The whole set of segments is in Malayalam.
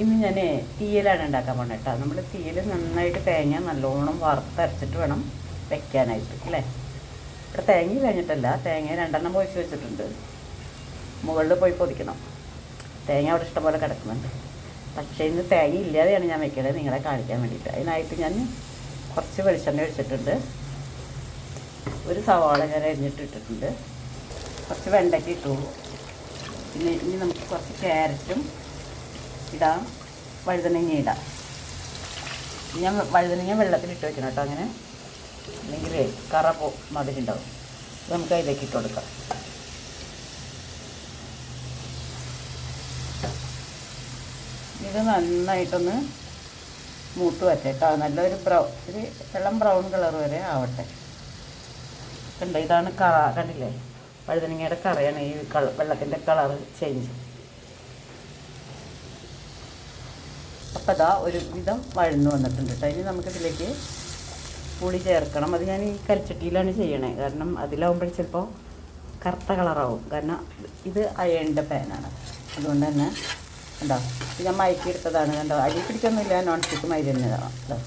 ഇന്ന് ഞാൻ തീയലാണ് ഉണ്ടാക്കാൻ പോണത് കേട്ടോ നമ്മൾ തീയൽ നന്നായിട്ട് തേങ്ങ നല്ലോണം വറുത്തരച്ചിട്ട് വേണം വെക്കാനായിട്ട് അല്ലേ? ഇവിടെ തേങ്ങ കഴിഞ്ഞിട്ടല്ല തേങ്ങ രണ്ടെണ്ണം പൊഴിച്ച് വെച്ചിട്ടുണ്ട്. മുകളിൽ പോയി പൊതിക്കണം. തേങ്ങ അവിടെ ഇഷ്ടംപോലെ കിടക്കുന്നുണ്ട്. പക്ഷേ ഇന്ന് തേങ്ങ ഇല്ലാതെയാണ് ഞാൻ വെക്കുന്നത് നിങ്ങളെ കാണിക്കാൻ വേണ്ടിയിട്ട്. അതിനായിട്ട് ഞാൻ കുറച്ച് വെളിച്ചെണ്ണ ഒഴിച്ചിട്ടുണ്ട്. ഒരു സവാള ഞാൻ അരിഞ്ഞിട്ട് ഇട്ടിട്ടുണ്ട്. കുറച്ച് വെണ്ടയ്ക്ക ഇട്ടു പിന്നെ ഇനി നമുക്ക് കുറച്ച് ക്യാരറ്റും ഇടാം വഴുതനങ്ങ ഇടാം. ഞാൻ വഴുതനങ്ങ വെള്ളത്തിലിട്ട് വെക്കണം കേട്ടോ അങ്ങനെ. അല്ലെങ്കിൽ കറ പോ ഇത് നമുക്ക് അതിലേക്ക് ഇട്ട് കൊടുക്കാം. ഇത് നന്നായിട്ടൊന്ന് മൂത്ത് വരട്ടെ നല്ലൊരു ബ്രൗൺ ഒരു വെള്ളം ബ്രൗൺ കളർ വരെ ആവട്ടെ. കണ്ടോ? ഇതാണ് കറ കണ്ടില്ലേ? വഴുതനങ്ങയുടെ കറയാണ് ഈ കള വെള്ളത്തിന്റെ കളർ ചേഞ്ച് അപ്പോൾ അതാ ഒരു വിധം വഴന്നു വന്നിട്ടുണ്ട് കേട്ടോ ഇനി നമുക്കിതിലേക്ക് പുളി ചേർക്കണം. അത് ഞാൻ ഈ കൽച്ചട്ടിയിലാണ് ചെയ്യണേ. കാരണം അതിലാവുമ്പോൾ ചിലപ്പോൾ കറുത്ത കളറാവും. കാരണം ഇത് അയണിന്റെ പാനാണ്. അതുകൊണ്ട് തന്നെ കണ്ടോ ഞാൻ മയക്കി എടുത്തതാണ് കണ്ടോ അരി പിടിക്കൊന്നുമില്ല. നോൺ സ്റ്റിക്ക് മൈദ തന്നെയാണ് കേട്ടോ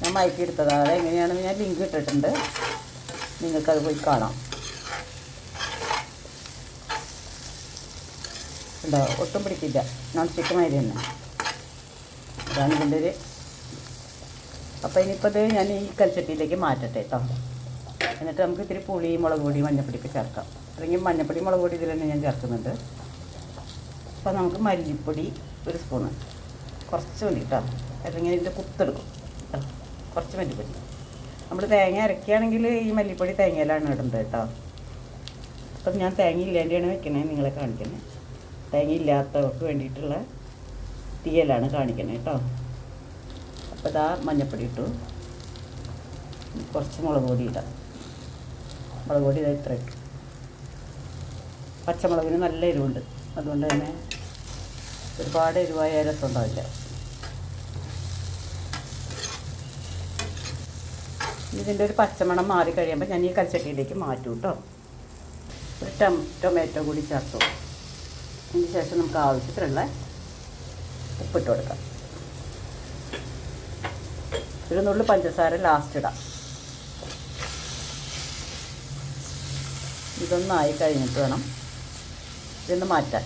ഞാൻ മയക്കി എടുത്തതാണ് അതെങ്ങനെയാണെന്ന് ഞാൻ ലിങ്ക് ഇട്ടിട്ടുണ്ട്. നിങ്ങൾക്കത് പോയി കാണാം. ഉണ്ടോ ഒട്ടും പിടിക്കില്ല. നോൺ സ്റ്റിക്ക് മാതിരി തന്നെ. അതാണ് ഇതിന്റെ ഒരു അപ്പോൾ ഇനിയിപ്പോൾ ഇത് ഞാൻ ഈ കൽച്ചട്ടിയിലേക്ക് മാറ്റട്ടെ കേട്ടോ എന്നിട്ട് നമുക്ക് ഇത്തിരി പുളി മുളക് പൊടി മഞ്ഞപ്പൊടിയൊക്കെ ചേർക്കാം. അല്ലെങ്കിൽ മഞ്ഞപ്പൊടി മുളക് പൊടി ഇതിൽ തന്നെ ഞാൻ ചേർക്കുന്നുണ്ട്. അപ്പോൾ നമുക്ക് മല്ലിപ്പൊടി ഒരു സ്പൂണ്. കുറച്ച് മതി കേട്ടോ അല്ലെങ്കിൽ ഇതിന്റെ കുത്തെടുക്കും കുറച്ച് മല്ലിപ്പൊടി. നമ്മൾ തേങ്ങ അരക്കുകയാണെങ്കിൽ ഈ മല്ലിപ്പൊടി തേങ്ങയിലാണ് ഇടേണ്ടത് കേട്ടോ അപ്പം ഞാൻ തേങ്ങ ഇല്ലാണ്ടിയാണ് വെക്കണേ. നിങ്ങളെ കാണിക്കുന്നത് തേങ്ങ ഇല്ലാത്തവർക്ക് വേണ്ടിയിട്ടുള്ള തീയലാണ് കാണിക്കണേ കേട്ടോ. അപ്പോൾ ഇതാ മഞ്ഞപ്പൊടി ഇട്ടു. കുറച്ച് മുളക് പൊടി ഇടാം. മുളക് പൊടി ഇതാ ഇത്ര ഇട്ടു പച്ചമുളകിന് നല്ല എരിവുണ്ട്. അതുകൊണ്ട് തന്നെ ഒരുപാട് എരിവായ രസം ഉണ്ടാവില്ല. ഇതിന്റെ ഒരു പച്ചമണം മാറി കഴിയുമ്പോൾ ഞാൻ ഈ കൽച്ചട്ടിയിലേക്ക് മാറ്റും കേട്ടോ. ഒരു ടൊമാറ്റോ കൂടി ചേർത്തു അതിന് ശേഷം നമുക്ക് ആവശ്യത്തിനുള്ള ഉപ്പിട്ട് കൊടുക്കാം. ഒരു നുള്ളു പഞ്ചസാര ലാസ്റ്റ് ഇടാം. ഇതൊന്നായി കഴിഞ്ഞിട്ട് വേണം ഇതൊന്ന് മാറ്റാൻ.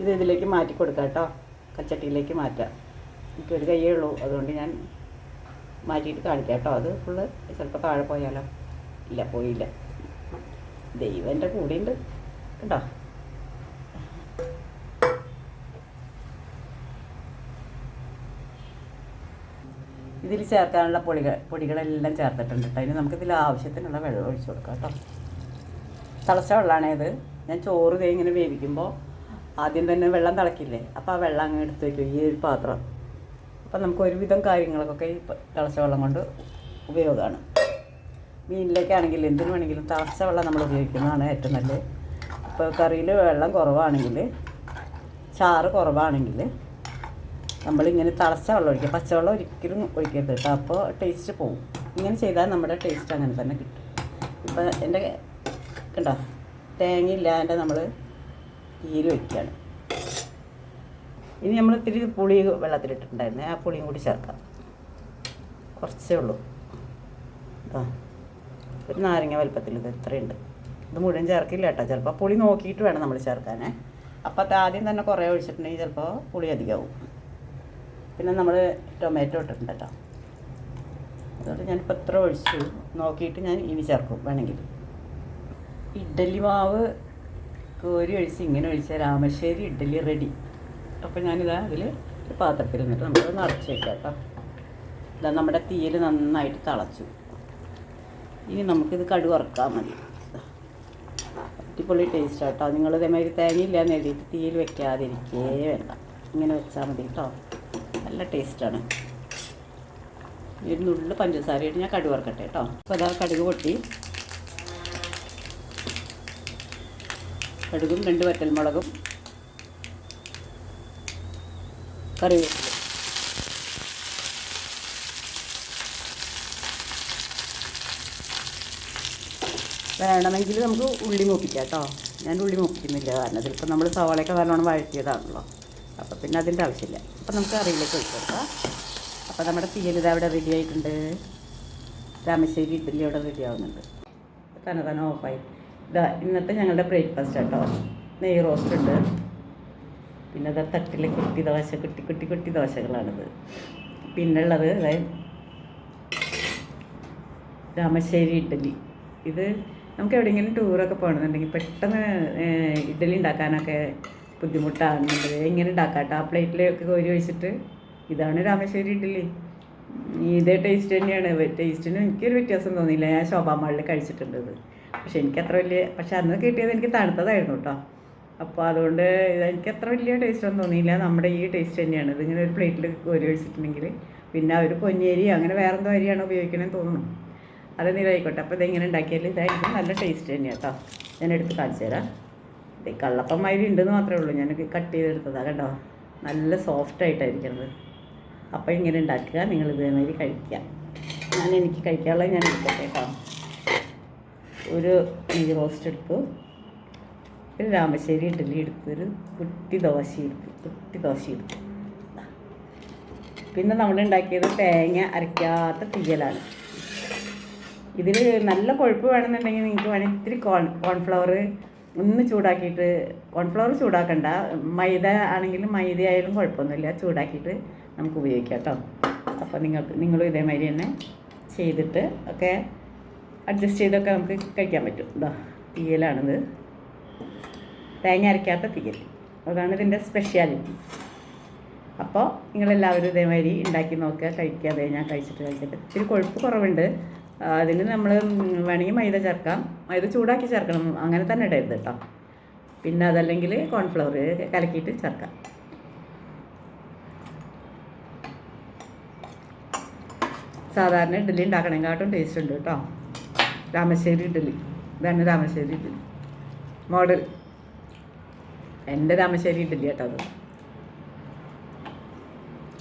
ഇത് ഇതിലേക്ക് മാറ്റി കൊടുക്കാം കേട്ടോ. കച്ചട്ടിയിലേക്ക് മാറ്റാം. എനിക്കൊരു കൈയേ ഉള്ളൂ. അതുകൊണ്ട് ഞാൻ മാറ്റിയിട്ട് കാണിക്കാം കേട്ടോ. അത് ഫുള്ള് ചിലപ്പോൾ താഴെ പോയാലോ? ഇല്ല പോയില്ല. ദൈവം എന്റെ ഉണ്ട് കേട്ടോ ഇതിൽ ചേർക്കാനുള്ള പൊടികൾ പൊടികളെല്ലാം ചേർത്തിട്ടുണ്ട് കേട്ടോ ഇനി നമുക്കിതിൽ ആവശ്യത്തിനുള്ള വെള്ളം ഒഴിച്ചു കൊടുക്കാം കേട്ടോ തിളച്ച വെള്ളമാണേത് ഞാൻ ചോറ് തേ ഇങ്ങനെ വേവിക്കുമ്പോൾ ആദ്യം തന്നെ വെള്ളം തിളക്കില്ലേ? അപ്പോൾ ആ വെള്ളം അങ്ങ് എടുത്ത് വയ്ക്കും ഈ ഒരു പാത്രം. അപ്പം നമുക്ക് ഒരുവിധം കാര്യങ്ങൾക്കൊക്കെ ഈ തിളച്ച വെള്ളം കൊണ്ട് ഉപയോഗമാണ്. മീനിലേക്കാണെങ്കിൽ എന്തിനു വേണമെങ്കിലും തിളച്ച വെള്ളം നമ്മൾ ഉപയോഗിക്കുന്നതാണ് ഏറ്റവും നല്ലത്. ഇപ്പോൾ കറിയിൽ വെള്ളം കുറവാണെങ്കിൽ ചാറ് കുറവാണെങ്കിൽ നമ്മളിങ്ങനെ തിളച്ച വെള്ളം ഒഴിക്കുക. പച്ചവെള്ളം ഒരിക്കലും ഒഴിക്കരുത് കേട്ടോ. അപ്പോൾ ടേസ്റ്റ് പോവും. ഇങ്ങനെ ചെയ്താൽ നമ്മുടെ ടേസ്റ്റ് അങ്ങനെ തന്നെ കിട്ടും. ഇപ്പം എന്റെ കണ്ടോ? തേങ്ങ ഇല്ലാണ്ട് നമ്മൾ തീര് വയ്ക്കുകയാണ് ഇനി നമ്മൾ ഇത്തിരി പുളി വെള്ളത്തിലിട്ടിട്ടുണ്ടായിരുന്നേ. ആ പുളിയും കൂടി ചേർക്കാം. കുറച്ചേ ഉള്ളൂ. ആ. ഒരു നാരങ്ങ വലുപ്പത്തിൽ ഇത് ഇത്രയുണ്ട്. ഇത് മുഴുവൻ ചേർക്കില്ല കേട്ടോ. ചിലപ്പോൾ പുളി നോക്കിയിട്ട് വേണം നമ്മൾ ചേർക്കാനേ. അപ്പോൾ ആദ്യം തന്നെ കുറേ ഒഴിച്ചിട്ടുണ്ടെങ്കിൽ ചിലപ്പോൾ പുളി അധികമാവും പിന്നെ നമ്മൾ ടൊമാറ്റോ ഇട്ടിട്ടുണ്ട് കേട്ടോ. അതുകൊണ്ട് ഞാനിപ്പോൾ എത്ര ഒഴിച്ചു. നോക്കിയിട്ട് ഞാൻ ഇനി ചേർക്കും വേണമെങ്കിൽ. ഇഡ്ഡലി മാവ് കോരി ഒഴിച്ച് ഇങ്ങനെ ഒഴിച്ച രാമശ്ശേരി ഇഡ്ഡലി റെഡി. അപ്പോൾ ഞാനിതാ അതിൽ പാത്രത്തിൽ നിന്നിട്ട് നമ്മൾ നിറച്ച് വയ്ക്കാം കേട്ടോ. ഇതാ നമ്മുടെ തീയിൽ നന്നായിട്ട് തിളച്ചു. ഇനി നമുക്കിത് കടു വറുക്കാൻ മതി. അടിപൊളി ടേസ്റ്റ് കേട്ടോ നിങ്ങൾ ഇതേമാതിരി തേങ്ങയില്ല എഴുതിയിട്ട് തീയിൽ വെക്കാതിരിക്കേ വേണ്ട. ഇങ്ങനെ വെച്ചാൽ മതി കേട്ടോ നല്ല ടേസ്റ്റാണ് ഒരു നുള്ളിൽ പഞ്ചസാരയിട്ട് ഞാൻ കടുക് വറുക്കട്ടെ കേട്ടോ അപ്പോൾ അതാ കടുക് പൊട്ടി. കടുകും രണ്ട് വറ്റൽമുളകും. കറിവേപ്പില വേണമെങ്കിൽ നമുക്ക് ഉള്ളി മൂപ്പിക്കാം കേട്ടോ. ഞാൻ ഉള്ളി മൂപ്പിക്കുന്നില്ല കാരണം ഇതിലിപ്പോൾ നമ്മൾ സവാളയൊക്കെ നല്ലോണം വഴറ്റിയതാണല്ലോ. അപ്പോൾ പിന്നെ അതിന്റെ ആവശ്യമില്ല. അപ്പോൾ നമുക്ക് കറിയിലേക്ക് ഒഴിച്ചു കൊടുക്കാം. അപ്പോൾ നമ്മുടെ തീയൽ ഇത് അവിടെ റെഡി ആയിട്ടുണ്ട്. രാമശ്ശേരി ഇഡ്ഡലി അവിടെ റെഡി ആവുന്നുണ്ട്. തന്നെ തന്നെ ഓഫായി. ഇതാ ഇന്നത്തെ ഞങ്ങളുടെ ബ്രേക്ക്ഫാസ്റ്റ് കേട്ടോ. നെയ് റോസ്റ്റ് ഉണ്ട്. പിന്നെ അത് തട്ടിലെ കുട്ടി ദോശ കുട്ടി കുട്ടി കുട്ടി ദോശകളാണിത്. പിന്നുള്ളത് അതായത് രാമശ്ശേരി ഇഡ്ഡലി. ഇത് നമുക്ക് എവിടെയെങ്കിലും ടൂറൊക്കെ പോകണമെന്നുണ്ടെങ്കിൽ പെട്ടെന്ന് ഇഡ്ഡലി ഉണ്ടാക്കാനൊക്കെ ബുദ്ധിമുട്ടാകുന്നുണ്ട്. എങ്ങനെ ഉണ്ടാക്കാം കേട്ടോ ആ പ്ലേറ്റിലൊക്കെ കോരി വെച്ചിട്ട് ഇതാണ് രാമേശ്വരി ഇഡ്ഡലി. ഇതേ ടേസ്റ്റ് തന്നെയാണ്. ടേസ്റ്റിന് എനിക്കൊരു വ്യത്യാസം തോന്നിയില്ല. ഞാൻ ശോഭാമാളിൽ കഴിച്ചിട്ടുണ്ട് പക്ഷേ എനിക്ക് അത്ര വലിയ പക്ഷെ അന്ന് കിട്ടിയത് എനിക്ക് തണുത്തതായിരുന്നു കേട്ടോ അപ്പോൾ അതുകൊണ്ട് എനിക്ക് അത്ര വലിയ ടേസ്റ്റ് ഒന്നും തോന്നിയില്ല. നമ്മുടെ ഈ ടേസ്റ്റ് തന്നെയാണ്. ഇതിങ്ങനെ ഒരു പ്ലേറ്റിൽ കോരി ഒഴിച്ചിട്ടുണ്ടെങ്കിൽ പിന്നെ അവർ പൊന്നിയരി അങ്ങനെ വേറെന്തോ അരിയാണ് ഉപയോഗിക്കണമെന്ന് തോന്നുന്നു. അതെന്തെങ്കിലും ആയിക്കോട്ടെ അപ്പോൾ ഇതെങ്ങനെ ഉണ്ടാക്കിയാൽ ഇതായിരിക്കും. നല്ല ടേസ്റ്റ് തന്നെയാണ് കേട്ടോ ഞാൻ എടുത്ത് കാണിച്ചു തരാം. ഇത് കള്ളപ്പം മാതിരി ഉണ്ടെന്ന് മാത്രമേ ഉള്ളൂ. ഞാൻ കട്ട് ചെയ്തെടുത്തതാണ് കേട്ടോ നല്ല സോഫ്റ്റ് ആയിട്ടായിരിക്കുന്നത് അപ്പോൾ ഇങ്ങനെ ഉണ്ടാക്കുക. നിങ്ങൾ ഇതേമാതിരി കഴിക്കുക. ഞാൻ എനിക്ക് കഴിക്കാനുള്ളത് ഞാൻ എടുക്കട്ടെ കേട്ടോ ഒരു നെയ്യ് റോസ്റ്റ് എടുത്തു. ഒരു രാമശ്ശേരി ഇഡ്ഡലി എടുത്തു. ഒരു കുട്ടി ദോശ എടുത്തു. കുട്ടി ദോശ എടുത്തു. പിന്നെ നമ്മൾ ഉണ്ടാക്കിയത് തേങ്ങ അരയ്ക്കാത്ത തീയലാണ്. ഇതിൽ നല്ല കൊഴുപ്പ് വേണമെന്നുണ്ടെങ്കിൽ നിങ്ങൾക്ക് വേണമെങ്കിൽ ഇത്തിരി കോൺ കോൺഫ്ലവർ ഒന്ന് ചൂടാക്കിയിട്ട് കോൺഫ്ലവർ ചൂടാക്കണ്ട. മൈദ ആണെങ്കിലും മൈദ ആയാലും കുഴപ്പമൊന്നുമില്ല. ചൂടാക്കിയിട്ട് നമുക്ക് ഉപയോഗിക്കാം കേട്ടോ. അപ്പോൾ നിങ്ങൾക്ക് നിങ്ങളും ഇതേമാതിരി തന്നെ ചെയ്തിട്ട് ഒക്കെ അഡ്ജസ്റ്റ് ചെയ്തൊക്കെ നമുക്ക് കഴിക്കാൻ പറ്റും. ഇതാ തീയലാണിത്. തേങ്ങ അരയ്ക്കാത്ത തീയൽ. അതാണ് ഇതിന്റെ സ്പെഷ്യാലിറ്റി അപ്പോൾ നിങ്ങളെല്ലാവരും ഇതേമാതിരി ഉണ്ടാക്കി നോക്കുക കഴിക്കുക. അതെ ഞാൻ കഴിച്ചിട്ട് കഴിച്ചിട്ട് ഇത്തിരി കൊഴുപ്പ് കുറവുണ്ട്. ആ, അതിന് നമ്മൾ വേണമെങ്കിൽ മൈദ ചേർക്കാം. മൈദ ചൂടാക്കി ചേർക്കണം. അങ്ങനെ തന്നെ ഇടരുത് കേട്ടോ പിന്നെ അതല്ലെങ്കിൽ കോൺഫ്ലവർ കലക്കിയിട്ട് ചേർക്കാം. സാധാരണ ഇഡ്ഡലി ഉണ്ടാക്കണേക്കാട്ടും ടേസ്റ്റ് ഉണ്ട് കേട്ടോ രാമശ്ശേരി ഇഡ്ഡലി. ഇതാണ് രാമശ്ശേരി ഇഡ്ഡലി. മോഡൽ. എന്റെ രാമശ്ശേരി ഇഡ്ഡലി കേട്ടോ അത്.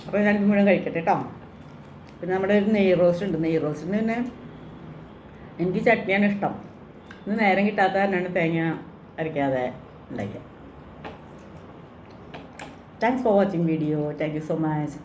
അപ്പോൾ ഞാൻ മുഴുവൻ കഴിക്കട്ടെ കേട്ടോ പിന്നെ നമ്മുടെ ഒരു നെയ് റോസ്റ്റ് ഉണ്ട്. നെയ് റോസ്റ്റിന് പിന്നെ എനിക്ക് ചട്നിയാണ് ഇഷ്ടം. ഇന്ന് നേരം കിട്ടാത്ത കാരണമാണ് തേങ്ങ അരയ്ക്കാതെ ഉണ്ടാക്കിയത് thanks for watching video thank you so much